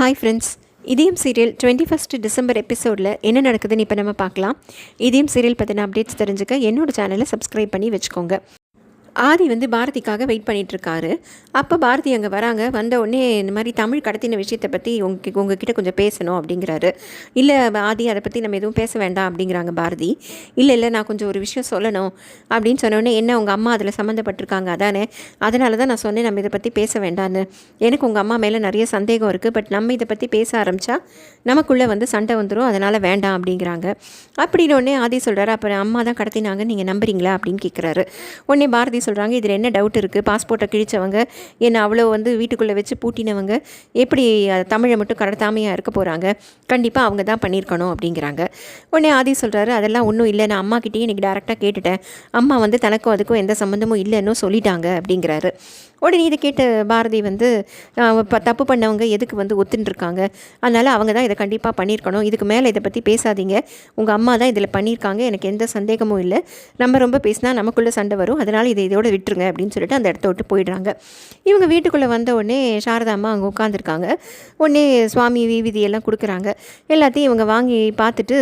Hi friends Idhayam serial twenty first December எபிசோடில் என்ன நடக்குதுன்னு இப்போ நம்ம பார்க்கலாம். இதயம் சீரியல் பற்றின அப்டேட்ஸ் தெரிஞ்சுக்க என்னோட சேனலை சப்ஸ்கிரைப் பண்ணி வச்சுக்கோங்க. ஆதி வந்து பாரதிக்காக வெயிட் பண்ணிகிட்ருக்காரு அப்போ பாரதி அங்கே வராங்க. வந்த உடனே இந்த மாதிரி தமிழ் கடத்தின விஷயத்தை பற்றி உங்க உங்ககிட்ட கொஞ்சம் பேசணும் அப்படிங்கிறாரு. இல்லை ஆதி அதை பற்றி நம்ம எதுவும் பேச வேண்டாம் அப்படிங்கிறாங்க பாரதி. இல்லை இல்லை நான் கொஞ்சம் ஒரு விஷயம் சொல்லணும் அப்படின்னு சொன்னோடனே என்ன உங்கள் அம்மா அதில் சம்மந்தப்பட்டிருக்காங்க? அதானே? அதனால தான் நான் சொன்னேன் நம்ம இதை பற்றி பேச வேண்டான்னு எனக்கு உங்கள் அம்மா மேலே நிறைய சந்தேகம் இருக்குது பட் நம்ம இதை பற்றி பேச ஆரம்பித்தா நமக்குள்ளே வந்து சண்டை வந்துடும் அதனால் வேண்டாம் அப்படிங்கிறாங்க. அப்படின்னு உடனே ஆதி சொல்கிறாரு அப்புறம் அம்மா தான் கடத்தினாங்க நீங்கள் நம்புறீங்களா? அப்படின்னு கேட்குறாரு உடனே பாரதி சொல்கிறாங்க இதில் என்ன டவுட் இருக்குது பாஸ்போர்ட்டை கிழிச்சவங்க என்ன அவ்வளோ வந்து வீட்டுக்குள்ளே வச்சு பூட்டினவங்க எப்படி தமிழை மட்டும் கடத்தாமையாக இருக்க போகிறாங்க கண்டிப்பாக அவங்க தான் பண்ணியிருக்கணும் அப்படிங்கிறாங்க. உடனே ஆதி சொல்கிறாரு அதெல்லாம் ஒன்றும் இல்லை. நான் அம்மாக்கிட்டேயே இன்றைக்கி டேரெக்டாக கேட்டுட்டேன். அம்மா வந்து தனக்கும் அதுக்கும் எந்த சம்மந்தமும் இல்லைன்னு சொல்லிட்டாங்க. அப்படிங்கிறாரு. உடனே இதை கேட்ட பாரதி வந்து இப்போ தப்பு பண்ணவங்க எதுக்கு வந்து ஒத்துட்டுருக்காங்க அதனால் அவங்க தான் இதை கண்டிப்பாக பண்ணியிருக்கணும் இதுக்கு மேலே இதை பற்றி பேசாதீங்க. உங்கள் அம்மா தான் இதில் பண்ணியிருக்காங்க எனக்கு எந்த சந்தேகமும் இல்லை. நம்ம ரொம்ப பேசினா நமக்குள்ளே சண்டை வரும். அதனால் இதை இதோட விட்டுருங்க அப்படின்னு சொல்லிட்டு அந்த இடத்த விட்டு போயிடுறாங்க. இவங்க வீட்டுக்குள்ளே வந்த உடனே சாரதா அம்மா அங்கே உட்காந்துருக்காங்க உடனே சுவாமி விவிதி கொடுக்குறாங்க. எல்லாத்தையும் இவங்க வாங்கி பார்த்துட்டு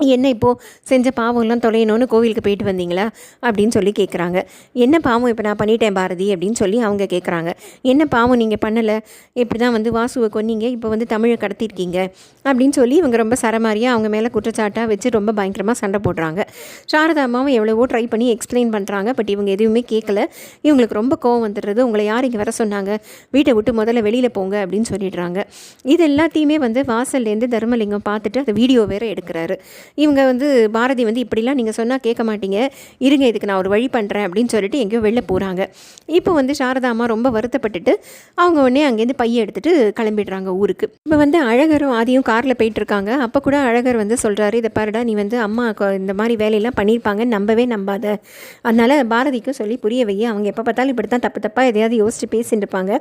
என்ன இப்போது செஞ்ச பாவம்லாம் தொலையணும்னு கோவிலுக்கு போயிட்டு வந்தீங்களா? அப்படின்னு சொல்லி கேட்குறாங்க என்ன பாவம் இப்போ நான் பண்ணிட்டேன் பாரதி? அப்படின்னு சொல்லி அவங்க கேட்குறாங்க என்ன பாவம் நீங்கள் பண்ணலை? இப்படி தான் வந்து வாசுவை கொன்னீங்க. இப்போ வந்து தமிழை கடத்திருக்கீங்க. அப்படின்னு சொல்லி இவங்க ரொம்ப சரமாரியாக அவங்க மேலே குற்றச்சாட்டாக வச்சு ரொம்ப பயங்கரமாக சண்டை போடுறாங்க. சாரதா அம்மாவும் எவ்வளவோ ட்ரை பண்ணி எக்ஸ்பிளைன் பண்ணுறாங்க பட் இவங்க எதுவுமே கேட்கல இவங்களுக்கு ரொம்ப கோவம் வந்துடுறது. உங்களை யார் இங்கே வர சொன்னாங்க? வீட்டை விட்டு முதல்ல வெளியில் போங்க அப்படின்னு சொல்லிடுறாங்க. இது எல்லாத்தையுமே வந்து வாசல்லேருந்து தர்மலிங்கம் பார்த்துட்டு அந்த வீடியோ வேறு எடுக்கிறாரு. இவங்க வந்து பாரதி வந்து இப்படிலாம் நீங்கள் சொன்னால் கேட்க மாட்டீங்க. இருங்க இதுக்கு நான் ஒரு வழி பண்ணுறேன் அப்படின்னு சொல்லிட்டு எங்கேயோ வெளில போகிறாங்க இப்போ வந்து சாரதா அம்மா ரொம்ப வருத்தப்பட்டுட்டு அவங்க உடனே அங்கேருந்து பையை எடுத்துகிட்டு கிளம்பிடுறாங்க ஊருக்கு. இப்போ வந்து அழகரும் ஆதியும் காரில் போயிட்டுருக்காங்க அப்போ கூட அழகர் வந்து சொல்கிறாரு இதை பாருடா நீ வந்து அம்மா இந்த மாதிரி வேலையெல்லாம் பண்ணியிருப்பாங்கன்னு நம்பவே நம்பாத. அதனால் பாரதிக்கும் சொல்லி புரிய வை. அவங்க எப்போ பார்த்தாலும் இப்படி தான் தப்பு தப்பாக எதையாவது யோசிச்சு பேசிட்டு இருப்பாங்க.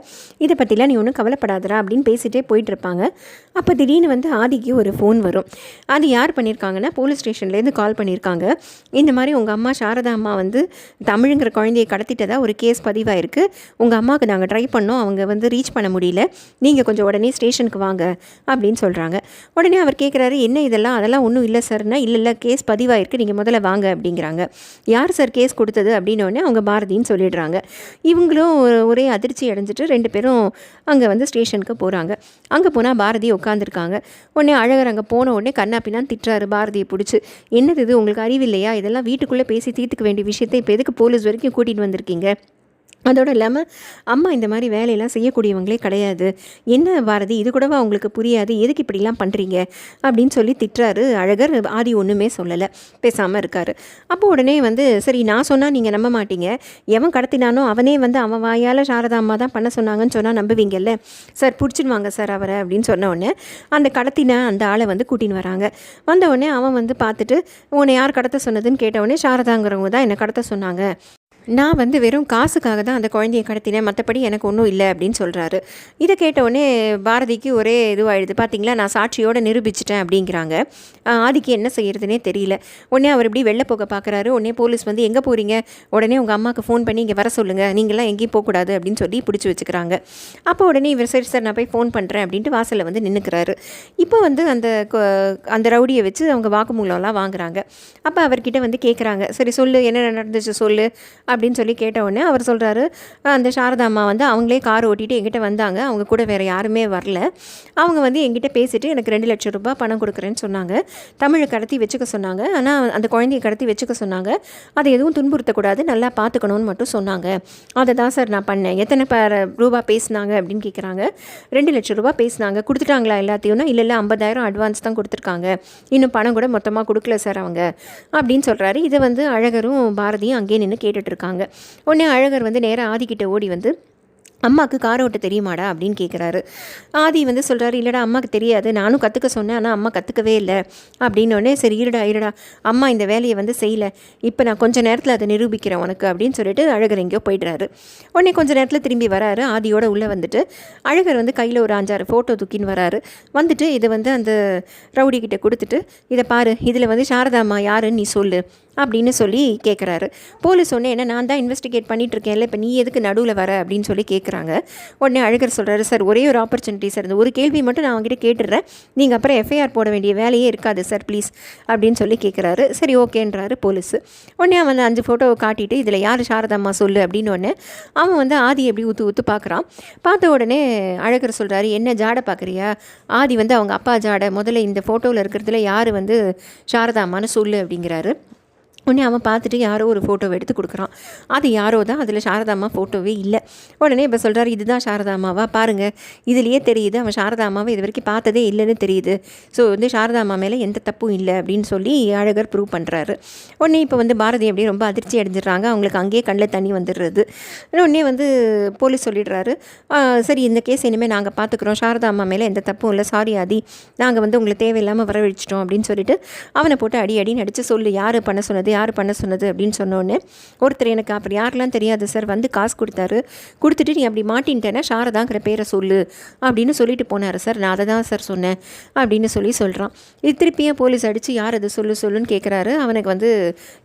இதை பற்றிலாம் நீ ஒன்றும் கவலைப்படாதரா அப்படின்னு பேசிகிட்டே போயிட்டு இருப்பாங்க. அப்போ திடீர்னு வந்து ஆதிக்கு ஒரு ஃபோன் வரும். அது யார் பண்ணியிருக்காங்க? பண்ணியிருக்காங்கன்னா போலீஸ் ஸ்டேஷன்லேருந்து கால் பண்ணியிருக்காங்க. இந்த மாதிரி உங்கள் அம்மா சாரதா அம்மா வந்து தமிழுங்கிற குழந்தையை கடத்திட்டதாக ஒரு கேஸ் பதிவாயிருக்கு. உங்கள் அம்மாவுக்கு நாங்கள் ட்ரை பண்ணோம் அவங்க வந்து ரீச் பண்ண முடியல. நீங்கள் கொஞ்சம் உடனே ஸ்டேஷனுக்கு வாங்க அப்படின்னு சொல்கிறாங்க உடனே அவர் கேட்குறாரு என்ன இதெல்லாம்? அதெல்லாம் ஒன்றும் இல்லை சார்னா இல்லை இல்லை கேஸ் பதிவாயிருக்கு. நீங்கள் முதல்ல வாங்க அப்படிங்கிறாங்க. யார் சார் கேஸ் கொடுத்தது? அப்படின்னு அவங்க பாரதின்னு சொல்லிடுறாங்க. இவங்களும் ஒரே அதிர்ச்சி அடைஞ்சிட்டு ரெண்டு பேரும் அங்கே வந்து ஸ்டேஷனுக்கு போகிறாங்க அங்கே போனால் பாரதி உட்காந்துருக்காங்க உடனே அழகர் அங்கே போன உடனே கண்ணாப்பினான் திட்டுறாரு. பாரதியை பிடிச்சி என்னது இது? உங்களுக்கு அறிவில்லையா இதெல்லாம் வீட்டுக்குள்ளே பேசி தீர்த்துக்க வேண்டிய விஷயத்தை இப்போ எதுக்கு போலீஸ் வரைக்கும் கூட்டிகிட்டு வந்திருக்கீங்க? அதோடு இல்லாமல் அம்மா இந்த மாதிரி வேலையெல்லாம் செய்யக்கூடியவங்களே கிடையாது. என்ன பாரதி? இது கூடவா அவங்களுக்கு புரியாது? எதுக்கு இப்படிலாம் பண்ணுறீங்க அப்படின்னு சொல்லி திட்டுறாரு அழகர். ஆதி ஒன்றுமே சொல்லலை. பேசாமல் இருக்கார். அப்போ உடனே வந்து சரி நான் சொன்னால் நீங்கள் நம்ப மாட்டீங்க. எவன் கடத்தினானோ அவனே வந்து அவன் வாயால் சாரதா அம்மா தான் பண்ண சொன்னாங்கன்னு சொன்னால் நம்புவீங்கல்ல? சார் பிடிச்சிடுவாங்க சார் அவரை அப்படின்னு சொன்ன உடனே அந்த கடத்தின அந்த ஆளை வந்து கூட்டின்னு வராங்க. வந்த உடனே அவன் வந்து பார்த்துட்டு உன்னை யார் கடத்த சொன்னதுன்னு கேட்ட உடனே சாரதாங்கிறவங்க தான் என்னை கடத்த சொன்னாங்க. நான் வந்து வெறும் காசுக்காக தான் அந்த குழந்தையை கடத்தினேன். மற்றபடி எனக்கு ஒன்றும் இல்லை அப்படின்னு சொல்கிறாரு இதை கேட்ட உடனே பாரதிக்கு ஒரே இதுவாகிடுது பார்த்தீங்களா நான் சாட்சியோடு நிரூபிச்சிட்டேன் அப்படிங்கிறாங்க. ஆதிக்கு என்ன செய்யறதுனே தெரியல. உடனே அவர் இப்படி வெளில போக பார்க்குறாரு உடனே போலீஸ் வந்து எங்கே போகிறீங்க உடனே உங்கள் அம்மாவுக்கு ஃபோன் பண்ணி இங்கே வர சொல்லுங்கள் நீங்களாம் எங்கேயும் போகக்கூடாது அப்படின்னு சொல்லி பிடிச்சி வச்சுக்கிறாங்க. அப்போ உடனே இவர் சரி சார் நான் போய் ஃபோன் பண்ணுறேன் அப்படின்ட்டு வாசலில் வந்து நின்றுக்கிறாரு இப்போ வந்து அந்த கொ- அந்த ரவுடியை வச்சு அவங்க வாக்குமூலம்லாம் வாங்குறாங்க. அப்போ அவர்கிட்ட வந்து கேட்குறாங்க சரி சொல்லு. என்ன நடந்துச்சு? சொல்லு. அப்படின்னு சொல்லி கேட்டவுடனே அவர் சொல்கிறாரு அந்த சாரதா அம்மா வந்து அவங்களே கார் ஓட்டிட்டு எங்கிட்ட வந்தாங்க. அவங்க கூட வேறு யாருமே வரல. அவங்க வந்து எங்கிட்ட பேசிட்டு எனக்கு ரெண்டு லட்சம் ரூபாய் பணம் கொடுக்குறேன்னு சொன்னாங்க. தமிழை கடத்தி வச்சுக்க சொன்னாங்க. ஆனால் அந்த குழந்தைய கடத்தி வச்சுக்க சொன்னாங்க. அதை எதுவும் துன்புறுத்தக்கூடாது. நல்லா பார்த்துக்கணும்னு மட்டும் சொன்னாங்க. அதை தான் சார் நான் பண்ணேன். எத்தனை ப ரூபா பேசுனாங்க? அப்படின்னு கேட்குறாங்க ரெண்டு லட்சம் ரூபாய் பேசுனாங்க. கொடுத்துட்டாங்களா எல்லாத்தையும்னா இல்லை இல்லை ஐம்பதாயிரம் அட்வான்ஸ் தான் கொடுத்துருக்காங்க. இன்னும் பணம் கூட மொத்தமாக கொடுக்கல சார் அவங்க. அப்படின்னு சொல்கிறாரு இதை வந்து அழகரும் பாரதியும் அங்கேயே நின்று கேட்டுட்டு இருக்காங்க. உடனே அழகர் வந்து நேராக ஆதிக்கிட்ட ஓடி வந்து அம்மாவுக்கு கார் ஓட்ட தெரியுமாடா? அப்படின்னு கேட்குறாரு ஆதி வந்து சொல்கிறாரு இல்லைடா அம்மாவுக்கு தெரியாது. நானும் கற்றுக்க சொன்னேன் ஆனால் அம்மா கற்றுக்கவே இல்லை. அப்படின்னோடனே சரி இருடா இருடா. அம்மா இந்த வேலையை வந்து செய்யலை. இப்போ நான் கொஞ்ச நேரத்தில் அதை நிரூபிக்கிறேன் உனக்கு அப்படின்னு சொல்லிட்டு அழகர் எங்கேயோ போயிடுறாரு. உடனே கொஞ்ச நேரத்தில் திரும்பி வராரு. ஆதியோட உள்ளே வந்துட்டு அழகர் வந்து கையில் ஒரு அஞ்சாறு ஃபோட்டோ தூக்கின்னு வராரு. வந்துட்டு இதை வந்து அந்த ரவுடி கிட்டே கொடுத்துட்டு இதை பாரு இதில் வந்து சாரதா அம்மா யாருன்னு நீ சொல்லு. அப்படின்னு சொல்லி கேட்குறாரு போலீஸ் உடனே என்ன நான் தான் இன்வெஸ்டிகேட் பண்ணிட்டு இருக்கேன்ல இப்போ நீ எதுக்கு நடுவில் வர? அப்படின்னு சொல்லி கேட்குறாங்க உடனே அழகர் சொல்கிறாரு சார் ஒரே ஒரு ஆப்பர்ச்சுனிட்டி சார். இந்த ஒரு கேள்வி மட்டும் நான் அவங்ககிட்ட கேட்டுடுறேன் நீங்கள் அப்புறம் எஃப்ஐஆர் போட வேண்டிய வேலையே இருக்காது சார் ப்ளீஸ் அப்படின்னு சொல்லி கேட்குறாரு சரி ஓகேன்றாரு போலீஸ். உடனே அவன் அந்த அஞ்சு ஃபோட்டோவை காட்டிட்டு இதில் யார் சாரதாம்மா சொல்லு? அப்படின்னு உடனே அவன் வந்து ஆதி எப்படி ஊற்று ஊற்று பார்க்குறான் பார்த்த உடனே அழகர் சொல்கிறாரு என்ன ஜாடை பார்க்குறியா ஆதி வந்து அவங்க அப்பா ஜாடை. முதல்ல இந்த ஃபோட்டோவில் இருக்கிறதுல யார் வந்து சாரதாம்மான்னு சொல்லு அப்படிங்கிறாரு. உடனே அவன் பார்த்துட்டு யாரோ ஒரு ஃபோட்டோவை எடுத்து கொடுக்குறான். அது யாரோ தான் அதில் சாரதாம்மா ஃபோட்டோவே இல்லை. உடனே இப்போ சொல்கிறாரு இதுதான் சாரதாம்மாவா? பாருங்கள் இதுலேயே தெரியுது அவன் சாரதாம்மாவை இது வரைக்கும் பார்த்ததே இல்லைன்னு தெரியுது. ஸோ வந்து சாரதாம்மா மேலே எந்த தப்பும் இல்லை அப்படின்னு சொல்லி அழகர் ப்ரூவ் பண்ணுறாரு உடனே இப்போ வந்து பாரதி அப்படியே ரொம்ப அதிர்ச்சி அடைஞ்சிடுறாங்க. அவங்களுக்கு அங்கேயே கண்ணில் தண்ணி வந்துடுறது. உடனே வந்து போலீஸ் சொல்லிடுறாரு சரி இந்த கேஸ் இனிமேல் நாங்கள் பார்த்துக்குறோம் சாரதாமா மேலே எந்த தப்பும் இல்லை. சாரி ஆதி. நாங்கள் வந்து உங்களை தேவையில்லாமல் வரவழிச்சிட்டோம் அப்படின்னு சொல்லிட்டு அவனை போட்டு அடி அடின்னு நடிச்சு சொல்லு. யார் பண்ண சொன்னது? யார் பண்ண சொன்னது அப்படின்னு சொன்னோடனே ஒருத்தர் எனக்கு அப்புறம் யாரெல்லாம் தெரியாது சார் வந்து காசு கொடுத்தாரு. கொடுத்துட்டு நீ அப்படி மாட்டின்ட்டேன்னா சாரதாங்கிற பேரை சொல்லு. அப்படின்னு சொல்லிட்டு போனார் சார். நான் அதை தான் சார் சொன்னேன். அப்படின்னு சொல்லி சொல்கிறான் இது திருப்பியும் போலீஸ் அடித்து யார் அது? சொல்லு சொல்லுன்னு கேட்குறாரு அவனுக்கு வந்து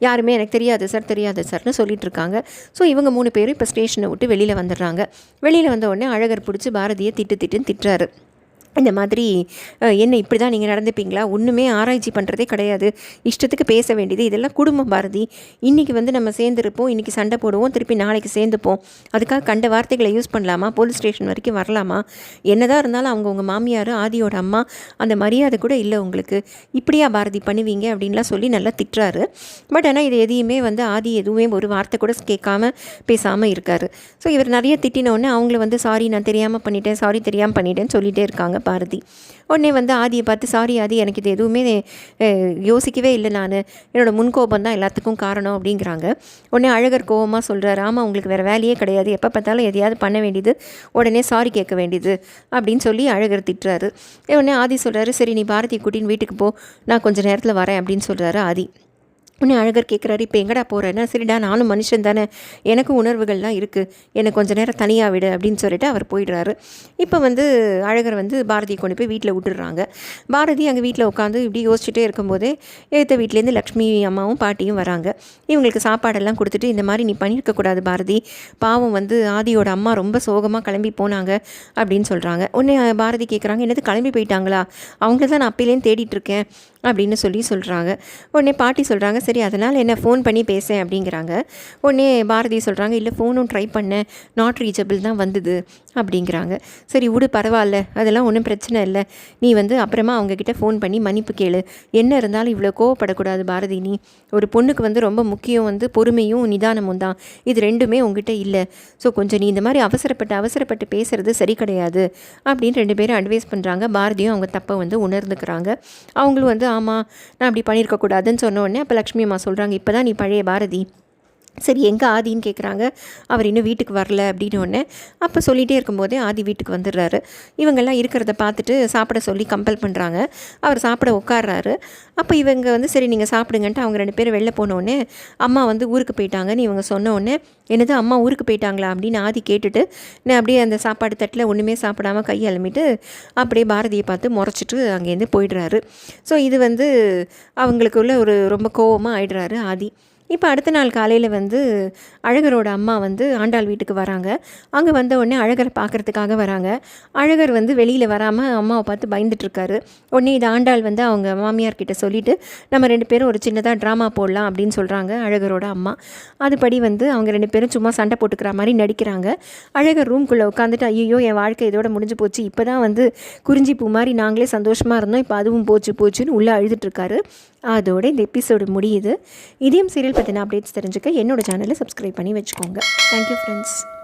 யாருமே எனக்கு தெரியாது சார் தெரியாது சார்னு சொல்லிட்டு இருக்காங்க. ஸோ இவங்க மூணு பேரும் இப்போ ஸ்டேஷனை விட்டு வெளியில் வந்துடுறாங்க. வெளியில் வந்த உடனே அழகர் பிடிச்சி பாரதியை திட்டு திட்டுன்னு திட்டுறாரு. இந்த மாதிரி என்ன இப்படி தான் நீங்கள் நடந்துப்பீங்களா? ஒன்றுமே ஆராய்ச்சி பண்ணுறதே கிடையாது. இஷ்டத்துக்கு பேச வேண்டியது இதெல்லாம் குடும்பம் பாரதி. இன்றைக்கி வந்து நம்ம சேர்ந்துருப்போம் இன்றைக்கி சண்டை போடுவோம் திருப்பி நாளைக்கு சேர்ந்துப்போம். அதுக்காக கண்ட வார்த்தைகளை யூஸ் பண்ணலாமா? போலீஸ் ஸ்டேஷன் வரைக்கும் வரலாமா? என்னதான் இருந்தாலும் அவங்க உங்கள் மாமியார் ஆதியோட அம்மா அந்த மரியாதை கூட இல்லை உங்களுக்கு. இப்படியா பாரதி பண்ணுவீங்க அப்படின்லாம் சொல்லி நல்லா திட்டுறாரு. பட் ஆனால் இது எதையுமே வந்து ஆதி எதுவுமே ஒரு வார்த்தை கூட கேட்காம பேசாமல் இருக்காரு. ஸோ இவர் நிறைய திட்டினோடனே அவங்கள வந்து சாரி நான் தெரியாமல் பண்ணிட்டேன் சாரி தெரியாமல் பண்ணிட்டேன்னு சொல்லிகிட்டே இருக்காங்க. பாரதி. உடனே வந்து ஆதியை பார்த்து சாரி ஆதி எனக்கு இது எதுவுமே யோசிக்கவே இல்லை நான். என்னோட முன்கோபம் தான் எல்லாத்துக்கும் காரணம் அப்படிங்கிறாங்க. உடனே அழகர் கோபமாக சொல்கிறார் ஆமாம் உங்களுக்கு வேறு வேலையே கிடையாது. எப்போ பார்த்தாலும் எதையாவது பண்ண வேண்டியது உடனே சாரி கேட்க வேண்டியது அப்படின்னு சொல்லி அழகர் திட்டுறாரு. உடனே ஆதி சொல்கிறாரு சரி நீ பாரதி கூட்டின்னு வீட்டுக்கு போ. நான் கொஞ்சம் நேரத்தில் வரேன் அப்படின்னு சொல்கிறாரு ஆதி. உன்னை அழகர் கேட்குறாரு இப்போ எங்கடா போகிறேன்னா சரிடா நானும் மனுஷன் தானே. எனக்கும் உணர்வுகள்லாம் இருக்குது என்னை கொஞ்சம் நேரம் தனியாக விடு அப்படின்னு சொல்லிட்டு அவர் போயிடுறாரு. இப்போ வந்து அழகர் வந்து பாரதியை கொண்டு போய் வீட்டில் விட்டுடுறாங்க. பாரதி அங்கே வீட்டில் உட்காந்து இப்படி யோசிச்சுட்டே இருக்கும்போதே எழுத்த வீட்லேருந்து லக்ஷ்மி அம்மாவும் பாட்டியும் வராங்க. இவங்களுக்கு சாப்பாடெல்லாம் கொடுத்துட்டு இந்த மாதிரி நீ பண்ணியிருக்கக்கூடாது பாரதி. பாவம் வந்து ஆதியோட அம்மா ரொம்ப சோகமாக கிளம்பி போனாங்க அப்படின்னு சொல்கிறாங்க உன்னை பாரதி கேட்குறாங்க என்னது கிளம்பி போயிட்டாங்களா? அவங்கள தான் நான் அப்பயிலேருந்து தேடிட்டு இருக்கேன். அப்படின்னு சொல்லி சொல்கிறாங்க உடனே பாட்டி சொல்கிறாங்க சரி அதனால் என்ன ஃபோன் பண்ணி பேசேன் அப்படிங்கிறாங்க. உடனே பாரதி சொல்கிறாங்க இல்லை ஃபோனும் ட்ரை பண்ணேன். நாட் ரீச்சபிள் தான் வந்தது அப்படிங்கிறாங்க. சரி விடு பரவாயில்ல. அதெல்லாம் ஒன்றும் பிரச்சனை இல்லை. நீ வந்து அப்புறமா அவங்கக்கிட்ட ஃபோன் பண்ணி மன்னிப்பு கேளு. என்ன இருந்தாலும் இவ்வளோ கோவப்படக்கூடாது பாரதி நீ. ஒரு பொண்ணுக்கு வந்து ரொம்ப முக்கியம் வந்து பொறுமையும் நிதானமும் தான். இது ரெண்டுமே உங்ககிட்ட இல்லை. ஸோ கொஞ்சம் நீ இந்த மாதிரி அவசரப்பட்டு அவசரப்பட்டு பேசுகிறது சரி கிடையாது அப்படின்னு ரெண்டு பேரும் அட்வைஸ் பண்ணுறாங்க பாரதியும் அவங்க தப்பை வந்து உணர்ந்துக்கிறாங்க. அவங்களும் வந்து ஆமாம் நான் அப்படி பண்ணியிருக்கக்கூடாதுன்னு சொன்ன உடனே அப்போ லக்ஷ்மி அம்மா சொல்கிறாங்க இப்போ தான் நீ பழைய பாரதி. சரி எங்கே ஆதின்னு கேட்குறாங்க அவர் இன்னும் வீட்டுக்கு வரல அப்படின்னு ஒன்று அப்போ சொல்லிகிட்டே இருக்கும்போதே ஆதி வீட்டுக்கு வந்துடுறாரு. இவங்கெல்லாம் இருக்கிறத பார்த்துட்டு சாப்பிட சொல்லி கம்பல் பண்ணுறாங்க அவர் சாப்பிட உட்கார்றாரு. அப்போ இவங்க வந்து சரி நீங்கள் சாப்பிடுங்கன்ட்டு அவங்க ரெண்டு பேரும் வெளில போனோடனே அம்மா வந்து ஊருக்கு போயிட்டாங்கன்னு இவங்க சொன்னோடனே என்னது அம்மா ஊருக்கு போயிட்டாங்களா? அப்படின்னு ஆதி கேட்டுட்டு நான் அப்படியே அந்த சாப்பாடு தட்டில் ஒன்றுமே சாப்பிடாம கை அலமிட்டு அப்படியே பாரதியை பார்த்து முறைச்சிட்டு அங்கேருந்து போயிடுறாரு. ஸோ இது வந்து அவங்களுக்குள்ள ஒரு ரொம்ப கோவமாக ஆயிடுறாரு ஆதி. இப்போ அடுத்த நாள் காலையில் வந்து அழகரோட அம்மா வந்து ஆண்டாள் வீட்டுக்கு வராங்க. அங்கே வந்த உடனே அழகரை பார்க்கறதுக்காக வராங்க. அழகர் வந்து வெளியில் வராமல் அம்மாவை பார்த்து பயந்துட்டுருக்காரு உடனே இது ஆண்டாள் வந்து அவங்க மாமியார் சொல்லிவிட்டு நம்ம ரெண்டு பேரும் ஒரு சின்னதாக ட்ராமா போடலாம் அப்படின்னு சொல்கிறாங்க அழகரோட அம்மா. அதுபடி வந்து அவங்க ரெண்டு பேரும் சும்மா சண்டை போட்டுக்கிற மாதிரி நடிக்கிறாங்க. அழகர் ரூம்குள்ளே உட்காந்துட்டு ஐயோ என் வாழ்க்கை இதோட முடிஞ்சு போச்சு. இப்போ தான் வந்து குறிஞ்சி பூ மாதிரி நாங்களே சந்தோஷமாக இருந்தோம். இப்போ அதுவும் போச்சு போச்சுன்னு உள்ளே அழுதுட்டுருக்காரு அதோட இந்த எபிசோடு முடியுது. இதயம் சீரியல் பற்றின அப்டேட்ஸ் தெரிஞ்சுக்க என்னோட சேனலை சப்ஸ்கிரைப் பண்ணி வச்சுக்கோங்க. Thank you friends